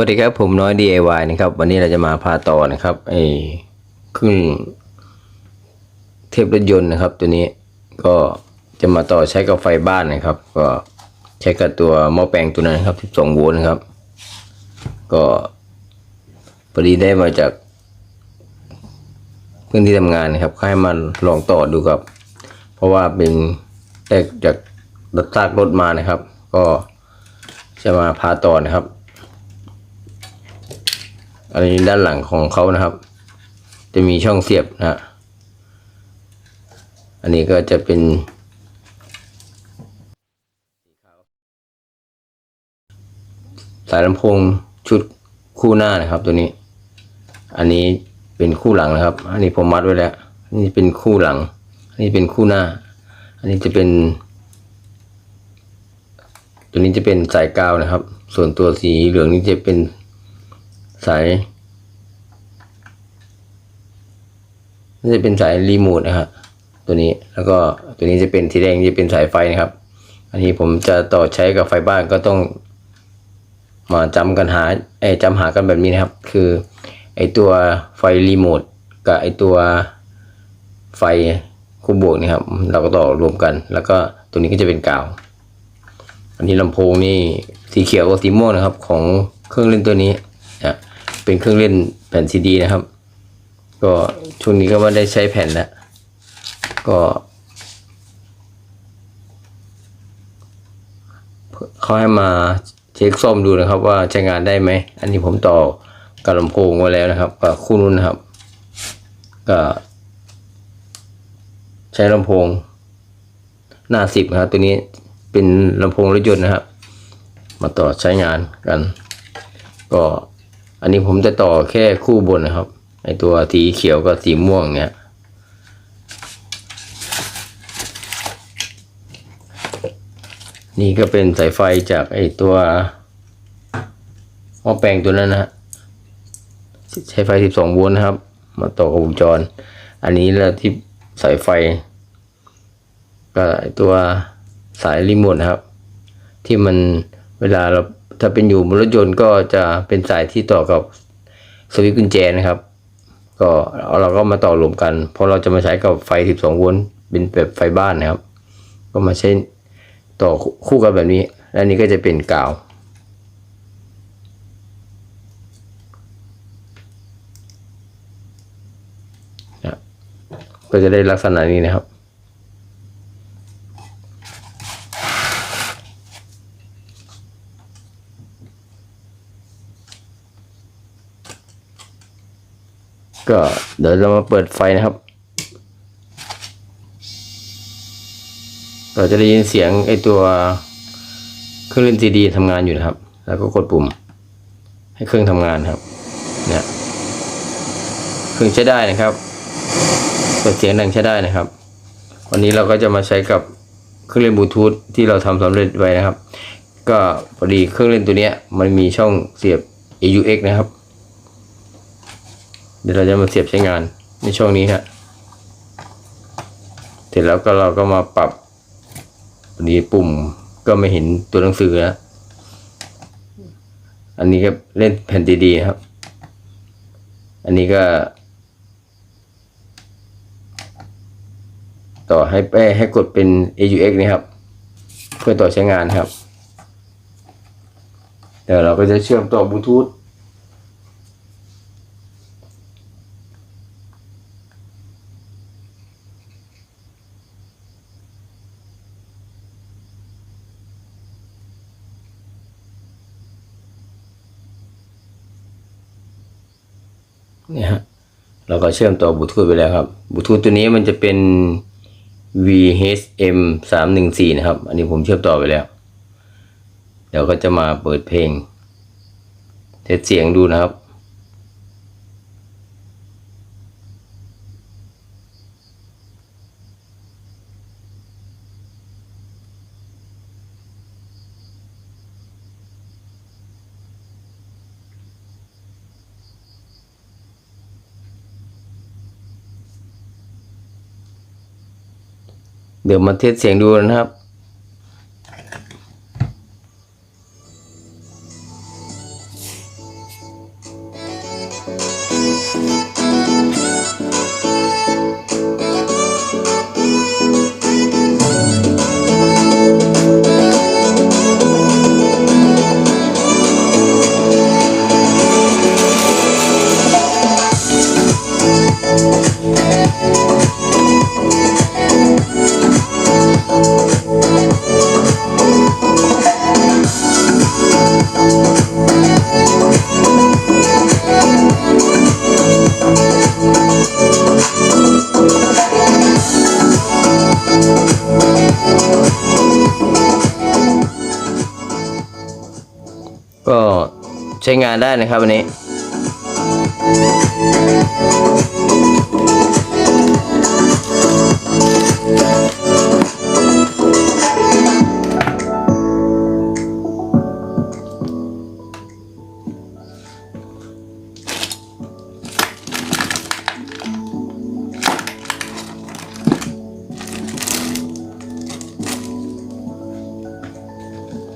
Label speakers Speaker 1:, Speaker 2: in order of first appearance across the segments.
Speaker 1: วัสดีครับผมน้อย DIY นะครับ วันนี้เราจะมาพาต่อนะครับไอ้เครื่องเทปรถยนต์นะครับ ตัวนี้ก็จะมาต่อใช้กับไฟบ้านนะครับ ก็ใช้กับตัวหม้อแปลงตัวนั้นครับ 12 โวลต์นะครับ ก็พอดีได้มาจากเพื่อนที่ทำงานนะครับเขาให้มาลองต่อดูครับ เพราะว่าเป็นได้จากรถซากรถมานะครับ ก็จะมาพาต่อนะครับ อันนี้ด้านหลังของเขานะครับ จะมีช่องเสียบนะฮะอันนี้ก็จะเป็นสายลำโพงชุดคู่หน้านะครับ ตัวนี้ อันนี้เป็นคู่หลังนะครับ อันนี้ผมมัดไว้แล้วอันนี้เป็นคู่หลัง อันนี้เป็นคู่หน้า อันนี้จะเป็น ตัวนี้จะเป็นสายกาวนะครับ ส่วนตัวสีเหลืองนี้จะเป็น สายนี่จะเป็นสายรีโมทนะฮะตัวนี้แล้วก็ตัวนี้จะเป็นสีแดงจะเป็นสายไฟนะครับ อันนี้ผมจะต่อใช้กับไฟบ้านก็ต้อง มาจำกันหาไอ้จำหากันแบบนี้นะครับ คือไอ้ตัวไฟรีโมทกับไอ้ตัวไฟคู่บวกนี่ครับ เราก็ต่อรวมกัน แล้วก็ตัวนี้ก็จะเป็นกาว อันนี้ลำโพงนี่สีเขียวกับสีม่วงนะครับ ของเครื่องเล่นตัวนี้นะ เป็นเครื่องเล่นแผ่นซีดีนะครับ ก็ช่วงนี้ก็ไม่ได้ใช้แผ่นแล้วก็เขาให้มาเช็คซ่อมดูนะครับ ว่าใช้งานได้ไหม อันนี้ผมต่อกับลำโพงไว้แล้วนะครับกับคู่นู้นนะครับก็ใช้ลำโพง หน้าสิบนะครับ ตัวนี้เป็นลำโพงรถยนต์นะครับ มาต่อใช้งานกัน ก็ อันนี้ผมจะต่อแค่คู่บนนะครับไอตัวสีเขียวกับสีม่วงเนี้ยนี่ก็เป็นสายไฟจากไอตัวหม้อแปลงตัวนั้นนะฮะใช้ไฟ 12 โวลต์นะครับ มาต่อกับวงจร อันนี้แล้วที่สายไฟก็ตัวสายรีโมทนะครับ ที่มันเวลาเรา ถ้าเป็นอยู่บนรถยนต์ก็จะเป็นสายที่ต่อกับสวิตช์กุญแจนะครับ ก็เราก็มาต่อรวมกัน เพราะเราจะมาใช้กับไฟ 12 โวลต์เป็นแบบไฟบ้านนะครับ ก็มาใช้ต่อคู่กันแบบนี้ และนี้ก็จะเป็นกาวนะก็จะได้ลักษณะนี้นะครับ ก็เดี๋ยวเรามาเปิดไฟนะครับ เราจะได้ยินเสียงไอตัวเครื่องเล่นซีดีทำงานอยู่นะครับ แล้วก็กดปุ่ม ให้เครื่องทำงานครับ เนี่ย เครื่องใช้ได้นะครับเปิดเสียงดังใช้ได้นะครับ วันนี้เราก็จะมาใช้กับเครื่องเล่นบลูทูธที่เราทำสำเร็จไว้นะครับ ก็พอดีเครื่องเล่นตัวเนี้ยมันมีช่องเสียบ AUX นะครับ เดี๋ยวเราจะมาเสียบใช้งานในช่วงนี้ฮะเสร็จแล้วก็เราก็มาปรับอันนี้ปุ่มก็ไม่เห็นตัวหนังสือแล้วอันนี้ก็เล่นแผ่นดีๆครับ อันนี้ก็ ต่อให้ไปให้กดเป็น AUX นี่ครับ เพื่อต่อใช้งานครับ เดี๋ยวเราก็จะเชื่อมต่อบลูทูธ เนี่ยฮะเราก็เชื่อมต่อบลูทูธไปแล้วครับบลูทูธตัวนี้มันจะเป็น VHM สามหนึ่งสี่นะครับ อันนี้ผมเชื่อมต่อไปแล้ว เดี๋ยวก็จะมาเปิดเพลงเทสเสียงดูนะครับ เดี๋ยวมาเทสเสียงดูนะครับ
Speaker 2: ก็ใช้
Speaker 1: งานได้นะครับวันนี้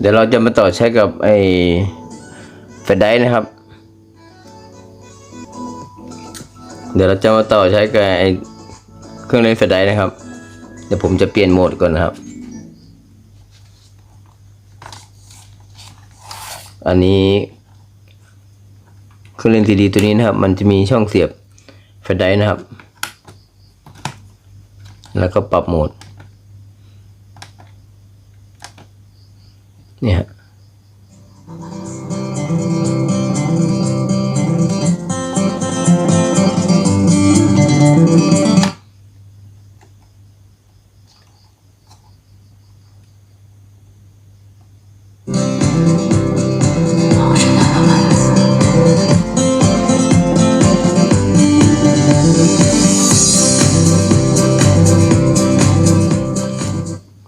Speaker 1: เดี๋ยวเราจะมาต่อใช้กับไอ แฟลชไดร์นะครับ เดี๋ยวเราจะมาต่อใช้กับเครื่องเล่นแฟลชไดร์นะครับ เดี๋ยวผมจะเปลี่ยนโหมดก่อนนะครับ อันนี้เครื่องเล่นซีดีตัวนี้นะครับ มันจะมีช่องเสียบแฟลชไดร์นะครับ แล้วก็ปรับโหมดเนี่ย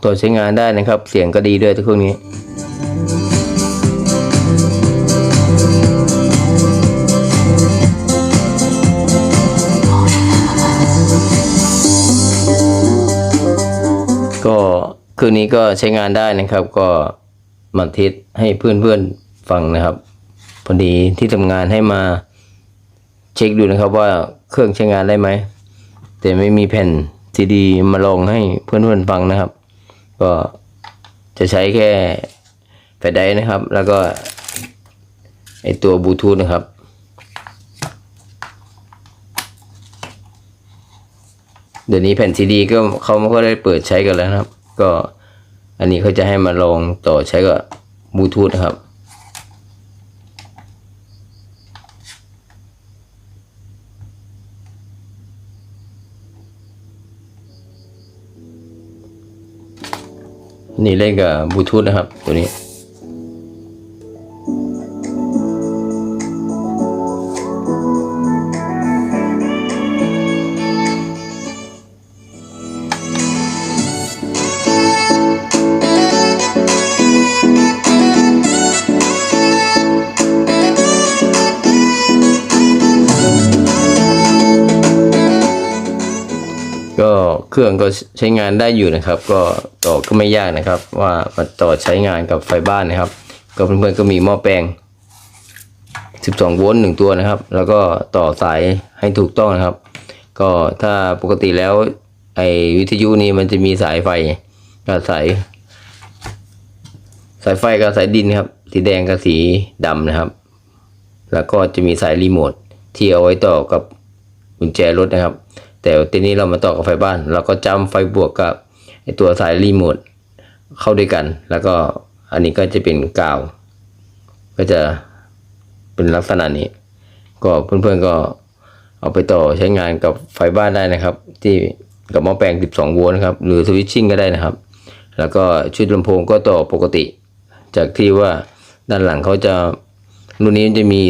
Speaker 1: ตัวใช้งานได้นะครับ เสียงก็ดีด้วยทุกเครื่องนี้ ก็คืนนี้ก็ใช้งานได้นะครับ ก็มาเทสให้เพื่อนๆฟังนะครับพอดีที่ทำงานให้มาเช็คดูนะครับว่าเครื่องใช้งานได้ไหม แต่ไม่มีแผ่นซีดีมาลองให้เพื่อนๆฟังนะครับ ก็จะใช้แค่แฟลชไดร์นะครับ แล้วก็ไอตัวบลูทูธนะครับ เดี๋ยวนี้แผ่นซีดีก็เขาไม่ค่อยได้เปิดใช้กันแล้วนะครับ ก็อันนี้เขาจะให้มาลองต่อใช้กับบลูทูธนะครับ นี่เล่นกับบลูทูธนะครับ ตัวนี้ ก็เครื่องก็ใช้งานได้อยู่นะครับ ก็ต่อก็ไม่ยากนะครับ ว่ามาต่อใช้งานกับไฟบ้านนะครับ ก็เพื่อนๆก็มีหม้อแปลง 12 โวลต์หนึ่งตัวนะครับ แล้วก็ต่อสายให้ถูกต้องนะครับ ก็ถ้าปกติแล้วไอ้วิทยุนี้มันจะมีสายไฟกับสายสายไฟกับสายดินครับ สีแดงกับสีดำนะครับ แล้วก็จะมีสายรีโมทที่เอาไว้ต่อกับกุญแจรถนะครับ แต่ทีนี้เรามาต่อกับไฟบ้าน เราก็จำไฟบวกกับไอตัวสายรีโมทเข้าด้วยกัน แล้วก็อันนี้ก็จะเป็นกาว ก็จะเป็นลักษณะนี้ ก็เพื่อนๆก็เอาไปต่อใช้งานกับไฟบ้านได้นะครับ ที่กับหม้อแปลง 12 โวลต์นะครับ หรือสวิตชิ่งก็ได้นะครับ แล้วก็ชุดลำโพงก็ต่อปกติ จากที่ว่าด้านหลังเขาจะรุ่นนี้จะมี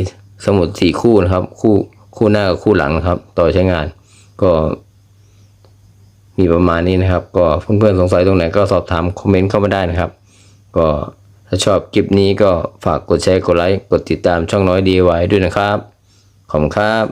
Speaker 1: สมุดสี่คู่นะครับ คู่คู่หน้ากับคู่หลังนะครับ ต่อใช้งาน ก็ มีประมาณนี้นะครับ ก็เพื่อนๆสงสัยตรงไหนก็สอบถามคอมเมนต์เข้ามาได้นะครับ ก็ถ้าชอบคลิปนี้ก็ฝากกดแชร์กดไลค์กดติดตามช่องน้อยดีไว้ด้วยนะครับ ขอบคุณครับ